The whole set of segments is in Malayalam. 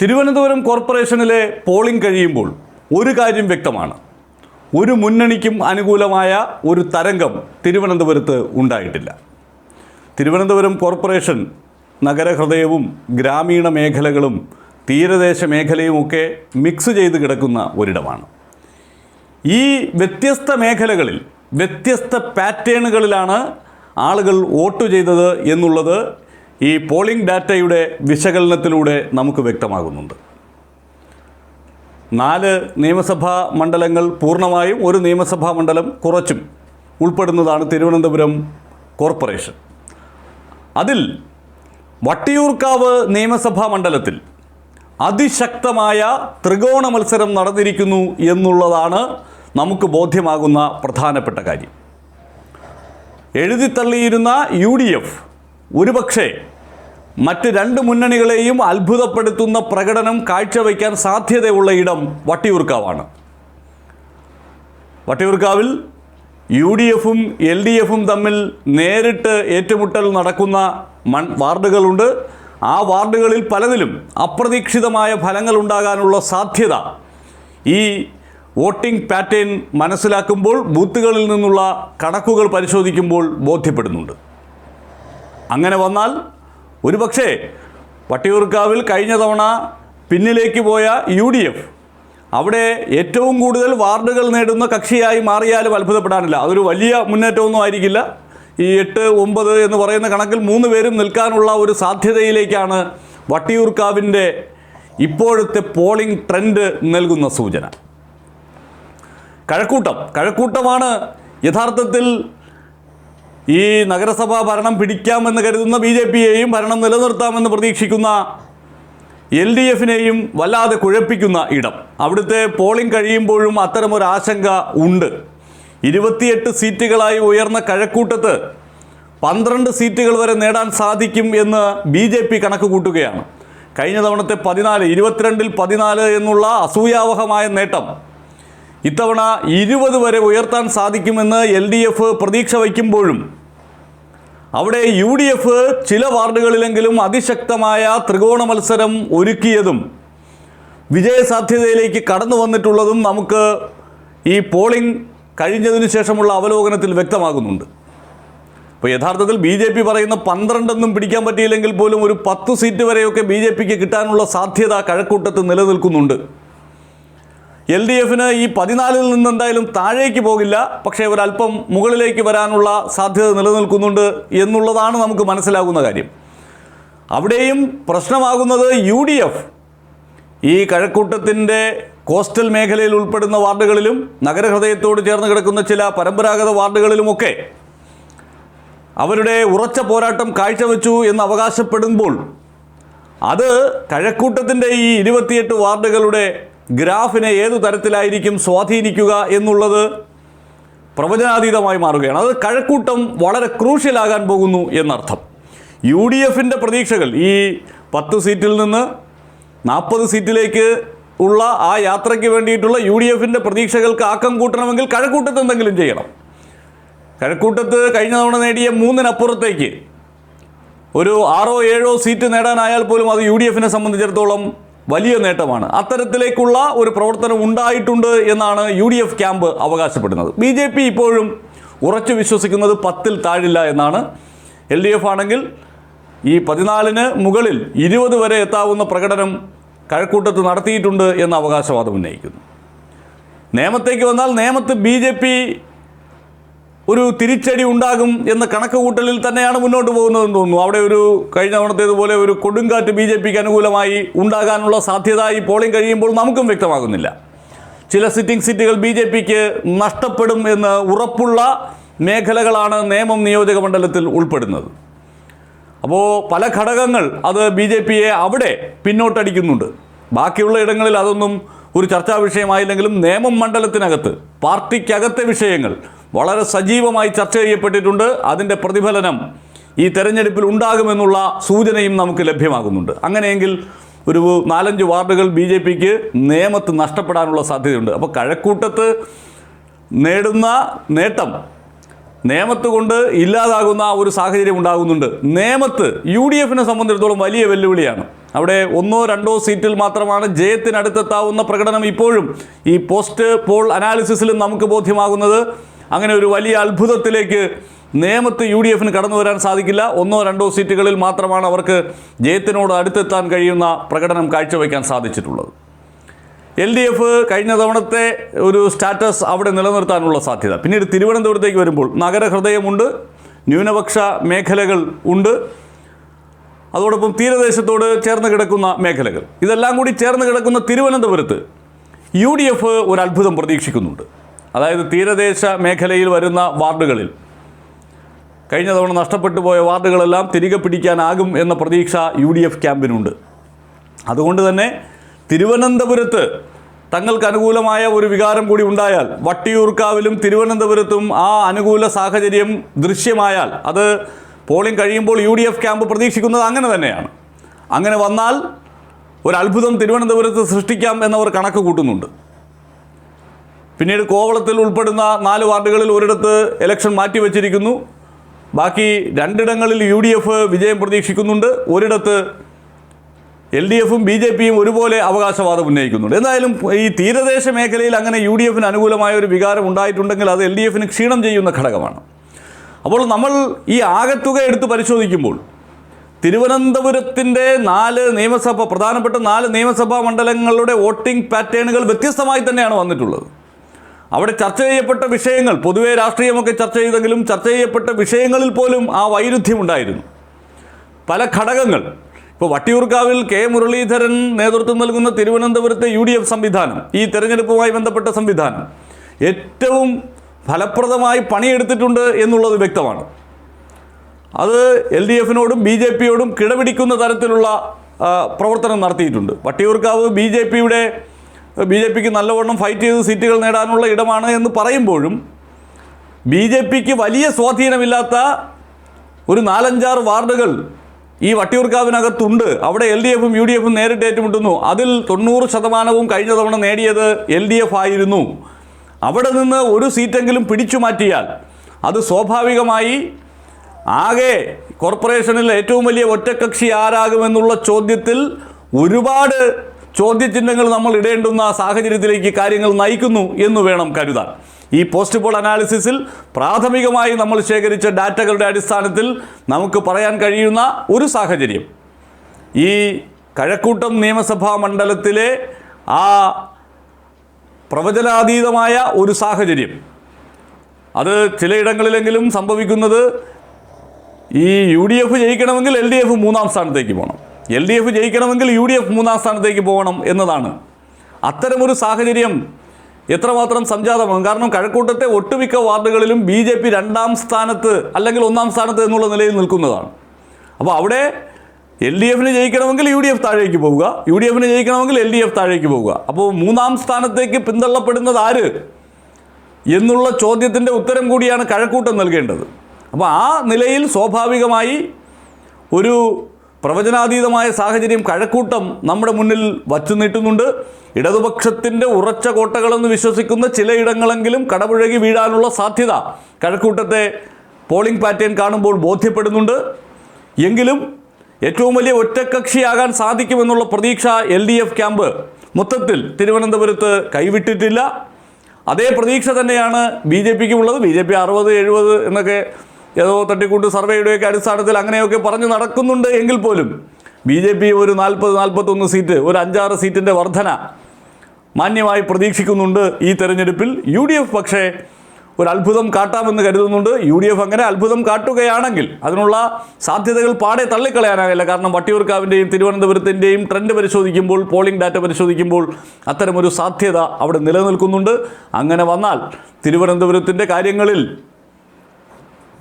തിരുവനന്തപുരം കോർപ്പറേഷനിലെ പോളിംഗ് കഴിയുമ്പോൾ ഒരു കാര്യം വ്യക്തമാണ്. ഒരു മുന്നണിക്കും അനുകൂലമായ ഒരു തരംഗം തിരുവനന്തപുരത്ത് ഉണ്ടായിട്ടില്ല. തിരുവനന്തപുരം കോർപ്പറേഷൻ നഗരഹൃദയവും ഗ്രാമീണ മേഖലകളും തീരദേശ മേഖലയുമൊക്കെ മിക്സ് ചെയ്ത് കിടക്കുന്ന ഒരിടമാണ്. ഈ വ്യത്യസ്ത മേഖലകളിൽ വ്യത്യസ്ത പാറ്റേണുകളിലാണ് ആളുകൾ വോട്ട് ചെയ്തത് എന്നുള്ളത് ഈ പോളിംഗ് ഡാറ്റയുടെ വിശകലനത്തിലൂടെ നമുക്ക് വ്യക്തമാകുന്നുണ്ട്. നാല് നിയമസഭാ മണ്ഡലങ്ങൾ പൂർണമായും ഒരു നിയമസഭാ മണ്ഡലം കുറച്ചും ഉൾപ്പെടുന്നതാണ് തിരുവനന്തപുരം കോർപ്പറേഷൻ. അതിൽ വട്ടിയൂർക്കാവ് നിയമസഭാ മണ്ഡലത്തിൽ അതിശക്തമായ ത്രികോണ മത്സരം നടന്നിരിക്കുന്നു എന്നുള്ളതാണ് നമുക്ക് ബോധ്യമാകുന്ന പ്രധാനപ്പെട്ട കാര്യം. എഴുതിത്തള്ളിയിരുന്ന യു ഡി എഫ് ഒരുപക്ഷെ മറ്റ് രണ്ട് മുന്നണികളെയും അത്ഭുതപ്പെടുത്തുന്ന പ്രകടനം കാഴ്ചവെക്കാൻ സാധ്യതയുള്ള ഇടം വട്ടിയൂർക്കാവാണ്. വട്ടിയൂർക്കാവിൽ യു ഡി എഫും എൽ ഡി എഫും തമ്മിൽ നേരിട്ട് ഏറ്റുമുട്ടൽ നടക്കുന്ന മൺ വാർഡുകളുണ്ട്. ആ വാർഡുകളിൽ പലതിലും അപ്രതീക്ഷിതമായ ഫലങ്ങൾ ഉണ്ടാകാനുള്ള സാധ്യത ഈ വോട്ടിംഗ് പാറ്റേൺ മനസ്സിലാക്കുമ്പോൾ ബൂത്തുകളിൽ നിന്നുള്ള കണക്കുകൾ പരിശോധിക്കുമ്പോൾ ബോധ്യപ്പെടുന്നുണ്ട്. അങ്ങനെ വന്നാൽ ഒരുപക്ഷേ വട്ടിയൂർക്കാവിൽ കഴിഞ്ഞ തവണ പിന്നിലേക്ക് പോയ യു ഡി എഫ് അവിടെ ഏറ്റവും കൂടുതൽ വാർഡുകൾ നേടുന്ന കക്ഷിയായി മാറിയാലും അത്ഭുതപ്പെടാനില്ല. അതൊരു വലിയ മുന്നേറ്റമൊന്നും ആയിരിക്കില്ല. ഈ എട്ട് ഒമ്പത് എന്ന് പറയുന്ന കണക്കിൽ മൂന്ന് പേരും നിൽക്കാനുള്ള ഒരു സാധ്യതയിലേക്കാണ് വട്ടിയൂർക്കാവിന്റെ ഇപ്പോഴത്തെ പോളിംഗ് ട്രെൻഡ് നൽകുന്ന സൂചന. കഴക്കൂട്ടം. കഴക്കൂട്ടമാണ് യഥാർത്ഥത്തിൽ ഈ നഗരസഭാ ഭരണം പിടിക്കാമെന്ന് കരുതുന്ന ബി ജെ പിയെയും ഭരണം നിലനിർത്താമെന്ന് പ്രതീക്ഷിക്കുന്ന എൽ ഡി എഫിനെയും വല്ലാതെ കുഴപ്പിക്കുന്ന ഇടം. അവിടുത്തെ പോളിംഗ് കഴിയുമ്പോഴും അത്തരമൊരു ആശങ്ക ഉണ്ട്. ഇരുപത്തിയെട്ട് സീറ്റുകളായി ഉയർന്ന കഴക്കൂട്ടത്ത് പന്ത്രണ്ട് സീറ്റുകൾ വരെ നേടാൻ സാധിക്കും എന്ന് ബി ജെ പി കണക്ക് കൂട്ടുകയാണ്. കഴിഞ്ഞ തവണത്തെ പതിനാല് ഇരുപത്തിരണ്ടിൽ പതിനാല് എന്നുള്ള അസൂയാവഹമായ നേട്ടം ഇത്തവണ ഇരുപത് വരെ ഉയർത്താൻ സാധിക്കുമെന്ന് എൽ ഡി എഫ് പ്രതീക്ഷ വയ്ക്കുമ്പോഴും അവിടെ യു ഡി എഫ് ചില വാർഡുകളിലെങ്കിലും അതിശക്തമായ ത്രികോണ മത്സരം ഒരുക്കിയതും വിജയസാധ്യതയിലേക്ക് കടന്നു വന്നിട്ടുള്ളതും നമുക്ക് ഈ പോളിംഗ് കഴിഞ്ഞതിന് ശേഷമുള്ള അവലോകനത്തിൽ വ്യക്തമാകുന്നുണ്ട്. അപ്പോൾ യഥാർത്ഥത്തിൽ ബി ജെ പി പറയുന്ന പന്ത്രണ്ടൊന്നും പിടിക്കാൻ പറ്റിയില്ലെങ്കിൽ പോലും ഒരു പത്ത് സീറ്റ് വരെയൊക്കെ ബി ജെ പിക്ക് കിട്ടാനുള്ള സാധ്യത കഴക്കൂട്ടത്ത് നിലനിൽക്കുന്നുണ്ട്. എൽ ഡി എഫിന് ഈ പതിനാലിൽ നിന്ന് എന്തായാലും താഴേക്ക് പോകില്ല. പക്ഷേ ഒരല്പം മുകളിലേക്ക് വരാനുള്ള സാധ്യത നിലനിൽക്കുന്നുണ്ട് എന്നുള്ളതാണ് നമുക്ക് മനസ്സിലാകുന്ന കാര്യം. അവിടെയും പ്രശ്നമാകുന്നത് യു ഡി എഫ്. ഈ കഴക്കൂട്ടത്തിന്റെ കോസ്റ്റൽ മേഖലയിൽ ഉൾപ്പെടുന്ന വാർഡുകളിലും നഗരഹൃദയത്തോട് ചേർന്ന് കിടക്കുന്ന ചില പരമ്പരാഗത വാർഡുകളിലുമൊക്കെ അവരുടെ ഉറച്ച പോരാട്ടം കാഴ്ചവെച്ചു എന്ന് അവകാശപ്പെടുമ്പോൾ അത് കഴക്കൂട്ടത്തിന്റെ ഈ ഇരുപത്തിയെട്ട് വാർഡുകളുടെ ഗ്രാഫിനെ ഏതു തരത്തിലായിരിക്കും സ്വാധീനിക്കുക എന്നുള്ളത് പ്രവചനാതീതമായി മാറുകയാണ്. അത് കഴക്കൂട്ടം വളരെ ക്രൂഷ്യലാകാൻ പോകുന്നു എന്നർത്ഥം. യു ഡി എഫിന്റെ പ്രതീക്ഷകൾ ഈ പത്ത് സീറ്റിൽ നിന്ന് നാൽപ്പത് സീറ്റിലേക്ക് ഉള്ള ആ യാത്രയ്ക്ക് വേണ്ടിയിട്ടുള്ള യു ഡി എഫിന്റെ പ്രതീക്ഷകൾക്ക് ആക്കം കൂട്ടണമെങ്കിൽ കഴക്കൂട്ടത്ത് എന്തെങ്കിലും ചെയ്യണം. കഴക്കൂട്ടത്ത് കഴിഞ്ഞ തവണ നേടിയ മൂന്നിനപ്പുറത്തേക്ക് ഒരു ആറോ ഏഴോ സീറ്റ് നേടാനായാൽ പോലും അത് യു ഡി എഫിനെ സംബന്ധിച്ചിടത്തോളം വലിയ നേട്ടമാണ്. അത്തരത്തിലേക്കുള്ള ഒരു പ്രവർത്തനം ഉണ്ടായിട്ടുണ്ട് എന്നാണ് യു ഡി എഫ് ക്യാമ്പ് അവകാശപ്പെടുന്നത്. ബി ജെ പി ഇപ്പോഴും ഉറച്ചു വിശ്വസിക്കുന്നത് പത്തിൽ താഴില്ല എന്നാണ്. എൽ ഡി എഫ് ആണെങ്കിൽ ഈ പതിനാലിന് മുകളിൽ ഇരുപത് വരെ എത്താവുന്ന പ്രകടനം കഴക്കൂട്ടത്ത് നടത്തിയിട്ടുണ്ട് എന്ന അവകാശവാദം ഉന്നയിക്കുന്നു. നിയമത്തേക്ക് വന്നാൽ നിയമത്ത് ബി ജെ പി ഒരു തിരിച്ചടി ഉണ്ടാകും എന്ന കണക്ക് കൂട്ടലിൽ തന്നെയാണ് മുന്നോട്ട് പോകുന്നതെന്ന് തോന്നുന്നു. അവിടെ ഒരു കഴിഞ്ഞ തവണത്തേതുപോലെ ഒരു കൊടുങ്കാറ്റ് ബി ജെ പിക്ക് അനുകൂലമായി ഉണ്ടാകാനുള്ള സാധ്യത ഈ പോളിംഗ് കഴിയുമ്പോൾ നമുക്കും വ്യക്തമാകുന്നില്ല. ചില സിറ്റിംഗ് സീറ്റുകൾ ബി ജെ പിക്ക് നഷ്ടപ്പെടും എന്ന് ഉറപ്പുള്ള മേഖലകളാണ് നിയമം നിയോജക മണ്ഡലത്തിൽ ഉൾപ്പെടുന്നത്. അപ്പോൾ പല ഘടകങ്ങൾ അത് ബി ജെ പിയെ അവിടെ പിന്നോട്ടടിക്കുന്നുണ്ട്. ബാക്കിയുള്ള ഇടങ്ങളിൽ അതൊന്നും ഒരു ചർച്ചാ വിഷയമായില്ലെങ്കിലും നേമം മണ്ഡലത്തിനകത്ത് പാർട്ടിക്കകത്തെ വിഷയങ്ങൾ വളരെ സജീവമായി ചർച്ച ചെയ്യപ്പെട്ടിട്ടുണ്ട്. അതിന്റെ പ്രതിഫലനം ഈ തെരഞ്ഞെടുപ്പിൽ ഉണ്ടാകുമെന്നുള്ള സൂചനയും നമുക്ക് ലഭ്യമാകുന്നുണ്ട്. അങ്ങനെയെങ്കിൽ ഒരു നാലഞ്ച് വാർഡുകൾ ബി ജെ പിക്ക് നിയമത്ത് നഷ്ടപ്പെടാനുള്ള സാധ്യതയുണ്ട്. അപ്പോൾ കഴക്കൂട്ടത്ത് നേടുന്ന നേട്ടം നേമത്ത് കൊണ്ട് ഇല്ലാതാകുന്ന ഒരു സാഹചര്യം ഉണ്ടാകുന്നുണ്ട്. നേമത്ത് യു ഡി എഫിനെ സംബന്ധിച്ചിടത്തോളം വലിയ വെല്ലുവിളിയാണ്. അവിടെ ഒന്നോ രണ്ടോ സീറ്റിൽ മാത്രമാണ് ജയത്തിനടുത്തെത്താവുന്ന പ്രകടനം ഇപ്പോഴും ഈ പോസ്റ്റ് പോൾ അനാലിസിസിലും നമുക്ക് ബോധ്യമാകുന്നത്. അങ്ങനെ ഒരു വലിയ അത്ഭുതത്തിലേക്ക് നേമത്ത് യു ഡി എഫിന് കടന്നു വരാൻ സാധിക്കില്ല. ഒന്നോ രണ്ടോ സീറ്റുകളിൽ മാത്രമാണ് അവർക്ക് ജയത്തിനോട് അടുത്തെത്താൻ കഴിയുന്ന പ്രകടനം കാഴ്ചവെക്കാൻ സാധിച്ചിട്ടുള്ളത്. എൽ ഡി എഫ് കഴിഞ്ഞ തവണത്തെ ഒരു സ്റ്റാറ്റസ് അവിടെ നിലനിർത്താനുള്ള സാധ്യത. പിന്നീട് തിരുവനന്തപുരത്തേക്ക് വരുമ്പോൾ നഗരഹൃദയമുണ്ട് ന്യൂനപക്ഷ മേഖലകൾ ഉണ്ട്. അതോടൊപ്പം തീരദേശത്തോട് ചേർന്ന് കിടക്കുന്ന മേഖലകൾ. ഇതെല്ലാം കൂടി ചേർന്ന് കിടക്കുന്ന തിരുവനന്തപുരത്ത് യു ഡി എഫ് ഒരു അത്ഭുതം പ്രതീക്ഷിക്കുന്നുണ്ട്. അതായത് തീരദേശ മേഖലയിൽ വരുന്ന വാർഡുകളിൽ. കഴിഞ്ഞ തവണ നഷ്ടപ്പെട്ടു പോയ വാർഡുകളെല്ലാം തിരികെ പിടിക്കാനാകും എന്ന പ്രതീക്ഷ യു ഡി എഫ് ക്യാമ്പിനുണ്ട്. അതുകൊണ്ട് തന്നെ തിരുവനന്തപുരത്ത് തങ്ങൾക്ക് അനുകൂലമായ ഒരു വികാരം കൂടി ഉണ്ടായാൽ വട്ടിയൂർക്കാവിലും തിരുവനന്തപുരത്തും ആ അനുകൂല സാഹചര്യം ദൃശ്യമായാൽ അത് പോളിംഗ് കഴിയുമ്പോൾ യു ഡി എഫ് ക്യാമ്പ് പ്രതീക്ഷിക്കുന്നത് അങ്ങനെ തന്നെയാണ്. അങ്ങനെ വന്നാൽ ഒരു അത്ഭുതം തിരുവനന്തപുരത്ത് സൃഷ്ടിക്കാം എന്നവർ കണക്ക് കൂട്ടുന്നുണ്ട്. പിന്നീട് കോവളത്തിൽ ഉൾപ്പെടുന്ന നാല് വാർഡുകളിൽ ഒരിടത്ത് ഇലക്ഷൻ മാറ്റിവെച്ചിരിക്കുന്നു. ബാക്കി രണ്ടിടങ്ങളിൽ യു ഡി എഫ് വിജയം പ്രതീക്ഷിക്കുന്നുണ്ട്. ഒരിടത്ത് എൽ ഡി എഫും ബി ജെ പിയും ഒരുപോലെ അവകാശവാദം ഉന്നയിക്കുന്നുണ്ട്. എന്തായാലും ഈ തീരദേശ മേഖലയിൽ അങ്ങനെ യു ഡി എഫിന് അനുകൂലമായ ഒരു വികാരം ഉണ്ടായിട്ടുണ്ടെങ്കിൽ അത് എൽ ഡി എഫിന് ക്ഷീണം ചെയ്യുന്ന ഘടകമാണ്. അപ്പോൾ നമ്മൾ ഈ ആകത്തുക എടുത്ത് പരിശോധിക്കുമ്പോൾ തിരുവനന്തപുരത്തിന്റെ നാല് നിയമസഭ പ്രധാനപ്പെട്ട നാല് നിയമസഭാ മണ്ഡലങ്ങളുടെ വോട്ടിംഗ് പാറ്റേണുകൾ വ്യത്യസ്തമായി തന്നെയാണ് വന്നിട്ടുള്ളത്. അവിടെ ചർച്ച ചെയ്യപ്പെട്ട വിഷയങ്ങൾ പൊതുവേ രാഷ്ട്രീയമൊക്കെ ചർച്ച ചെയ്തെങ്കിലും ചർച്ച ചെയ്യപ്പെട്ട വിഷയങ്ങളിൽ പോലും ആ വൈരുദ്ധ്യം ഉണ്ടായിരുന്നു. പല ഘടകങ്ങൾ. ഇപ്പോൾ വട്ടിയൂർക്കാവിൽ കെ. മുരളീധരൻ നേതൃത്വം നൽകുന്ന തിരുവനന്തപുരത്തെ യു ഡി എഫ് സംവിധാനം ഈ തെരഞ്ഞെടുപ്പുമായി ബന്ധപ്പെട്ട സംവിധാനം ഏറ്റവും ഫലപ്രദമായി പണിയെടുത്തിട്ടുണ്ട് എന്നുള്ളത് വ്യക്തമാണ്. അത് എൽ ഡി എഫിനോടും ബി ജെ പിയോടും കിടപിടിക്കുന്ന തരത്തിലുള്ള പ്രവർത്തനം നടത്തിയിട്ടുണ്ട്. വട്ടിയൂർക്കാവ് ബി ജെ പിയുടെ ബി ജെ പിക്ക് നല്ലവണ്ണം ഫൈറ്റ് ചെയ്ത് സീറ്റുകൾ നേടാനുള്ള ഇടമാണ് എന്ന് പറയുമ്പോഴും ബി ജെ പിക്ക് വലിയ സ്വാധീനമില്ലാത്ത ഒരു നാലഞ്ചാറ് വാർഡുകൾ ഈ വട്ടിയൂർക്കാവിനകത്തുണ്ട്. അവിടെ എൽ ഡി എഫും യു ഡി എഫും നേരിട്ട് ഏറ്റുമുട്ടുന്നു. അതിൽ തൊണ്ണൂറ് ശതമാനവും കഴിഞ്ഞ തവണ നേടിയത് എൽ ഡി എഫ് ആയിരുന്നു. അവിടെ നിന്ന് ഒരു സീറ്റെങ്കിലും പിടിച്ചു മാറ്റിയാൽ അത് സ്വാഭാവികമായി ആകെ കോർപ്പറേഷനിൽ ഏറ്റവും വലിയ ഒറ്റക്കക്ഷി ആരാകുമെന്നുള്ള ചോദ്യത്തിൽ ഒരുപാട് ചോദ്യചിഹ്നങ്ങൾ നമ്മൾ ഇടേണ്ടുന്ന സാഹചര്യത്തിലേക്ക് കാര്യങ്ങൾ നയിക്കുന്നു എന്ന് വേണം കരുതാൻ. ഈ പോസ്റ്റ് പോൾ അനാലിസിസിൽ പ്രാഥമികമായി നമ്മൾ ശേഖരിച്ച ഡാറ്റകളുടെ അടിസ്ഥാനത്തിൽ നമുക്ക് പറയാൻ കഴിയുന്ന ഒരു സാഹചര്യം. ഈ കഴക്കൂട്ടം നിയമസഭാ മണ്ഡലത്തിലെ ആ പ്രവചനാതീതമായ ഒരു സാഹചര്യം. അത് ചിലയിടങ്ങളിലെങ്കിലും സംഭവിക്കുന്നത് ഈ യു ഡി എഫ് ജയിക്കണമെങ്കിൽ എൽ ഡി എഫ് മൂന്നാം സ്ഥാനത്തേക്ക് പോകണം. എൽ ഡി എഫ് ജയിക്കണമെങ്കിൽ യു ഡി എഫ് മൂന്നാം സ്ഥാനത്തേക്ക് പോകണം എന്നതാണ്. അത്തരമൊരു സാഹചര്യം എത്രമാത്രം സംജാതമാണ്. കാരണം കഴക്കൂട്ടത്തെ ഒട്ടുമിക്ക വാർഡുകളിലും ബി ജെ പി രണ്ടാം സ്ഥാനത്ത് അല്ലെങ്കിൽ ഒന്നാം സ്ഥാനത്ത് എന്നുള്ള നിലയിൽ നിൽക്കുന്നതാണ്. അപ്പോൾ അവിടെ എൽ ഡി എഫിന് ജയിക്കണമെങ്കിൽ യു ഡി എഫ് താഴേക്ക് പോവുക. യു ഡി എഫിന് ജയിക്കണമെങ്കിൽ എൽ ഡി എഫ് താഴേക്ക് പോവുക. അപ്പോൾ മൂന്നാം സ്ഥാനത്തേക്ക് പിന്തള്ളപ്പെടുന്നത് ആര്? എന്നുള്ള ചോദ്യത്തിന്റെ ഉത്തരം കൂടിയാണ് കഴക്കൂട്ടം നൽകേണ്ടത്. അപ്പോൾ ആ നിലയിൽ സ്വാഭാവികമായി ഒരു പ്രവചനാതീതമായ സാഹചര്യം കഴക്കൂട്ടം നമ്മുടെ മുന്നിൽ വച്ചു നീട്ടുന്നുണ്ട്. ഇടതുപക്ഷത്തിന്റെ ഉറച്ച കോട്ടകളെന്ന് വിശ്വസിക്കുന്ന ചിലയിടങ്ങളെങ്കിലും കടപുഴകി വീഴാനുള്ള സാധ്യത കഴക്കൂട്ടത്തെ പോളിംഗ് പാറ്റേൺ കാണുമ്പോൾ ബോധ്യപ്പെടുന്നുണ്ട്. എങ്കിലും ഏറ്റവും വലിയ ഒറ്റക്കക്ഷിയാകാൻ സാധിക്കുമെന്നുള്ള പ്രതീക്ഷ എൽ ഡി എഫ് ക്യാമ്പ് മൊത്തത്തിൽ തിരുവനന്തപുരത്ത് കൈവിട്ടിട്ടില്ല. അതേ പ്രതീക്ഷ തന്നെയാണ് ബി ജെ പിക്കുമുള്ളത് ബി ജെ പി അറുപത് എഴുപത് എന്നൊക്കെ ഏതോ തട്ടിക്കൂട്ട് സർവേയുടെയൊക്കെ അടിസ്ഥാനത്തിൽ അങ്ങനെയൊക്കെ പറഞ്ഞു നടക്കുന്നുണ്ട് എങ്കിൽ പോലും ബി ജെ പി ഒരു നാൽപ്പത് നാൽപ്പത്തൊന്ന് സീറ്റ് ഒരു അഞ്ചാറ് സീറ്റിന്റെ വർധന മാന്യമായി പ്രതീക്ഷിക്കുന്നുണ്ട് ഈ തെരഞ്ഞെടുപ്പിൽ. യു ഡി എഫ് പക്ഷേ ഒരു അത്ഭുതം കാട്ടാമെന്ന് കരുതുന്നുണ്ട്. യു ഡി എഫ് അങ്ങനെ അത്ഭുതം കാട്ടുകയാണെങ്കിൽ അതിനുള്ള സാധ്യതകൾ പാടെ തള്ളിക്കളയാനാകില്ല. കാരണം വട്ടിയൂർക്കാവിന്റെയും തിരുവനന്തപുരത്തിന്റെയും ട്രെൻഡ് പരിശോധിക്കുമ്പോൾ പോളിംഗ് ഡാറ്റ പരിശോധിക്കുമ്പോൾ അത്തരമൊരു സാധ്യത അവിടെ നിലനിൽക്കുന്നുണ്ട്. അങ്ങനെ വന്നാൽ തിരുവനന്തപുരത്തിന്റെ കാര്യങ്ങളിൽ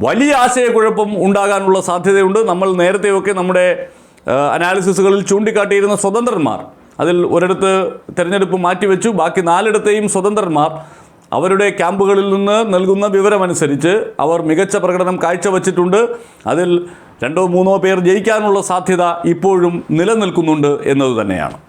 വലിയ ആശയക്കുഴപ്പം ഉണ്ടാകാനുള്ള സാധ്യതയുണ്ട്. നമ്മൾ നേരത്തെയൊക്കെ നമ്മുടെ അനാലിസിസുകളിൽ ചൂണ്ടിക്കാട്ടിയിരുന്ന സ്വതന്ത്രന്മാർ അതിൽ ഒരിടത്ത് തിരഞ്ഞെടുപ്പ് മാറ്റിവെച്ചു. ബാക്കി നാലിടത്തെയും സ്വതന്ത്രന്മാർ അവരുടെ ക്യാമ്പുകളിൽ നിന്ന് നൽകുന്ന വിവരമനുസരിച്ച് അവർ മികച്ച പ്രകടനം കാഴ്ചവെച്ചിട്ടുണ്ട്. അതിൽ രണ്ടോ മൂന്നോ പേർ ജയിക്കാനുള്ള സാധ്യത ഇപ്പോഴും നിലനിൽക്കുന്നുണ്ട് എന്നത് തന്നെയാണ്.